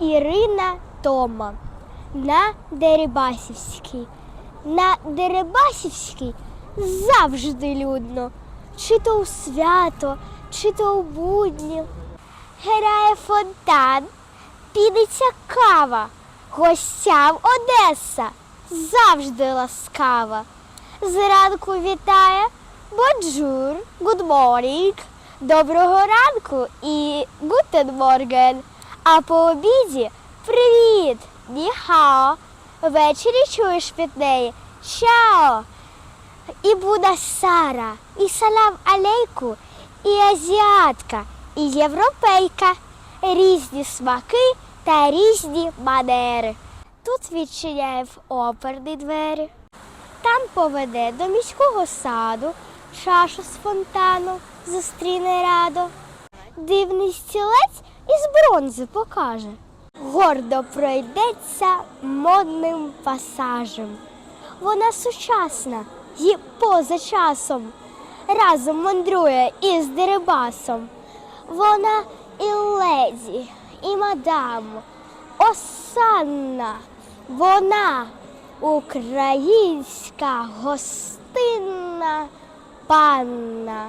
Ірина Тома на Дерибасівській. На Дерибасівській завжди людно, чи то у свято, чи то у будні. Грає фонтан, підеться кава, гостям Одеса завжди ласкава. Зранку вітає good morning, доброго ранку і guten morgen. А по обіді привіт, ніхао. Ввечері чуєш від неї чао. І Буда Сара, і салам алейку, і азіатка, і європейка. Різні смаки та різні манери. Тут відчиняє в оперні двері. Там поведе до міського саду, чашу з фонтану зустріне радо. Дивний стілець із бронзи покаже. Гордо пройдеться модним пасажем. Вона сучасна і поза часом. Разом мандрує із Дерибасом. Вона і леді, і мадам, осанна. Вона українська гостинна панна.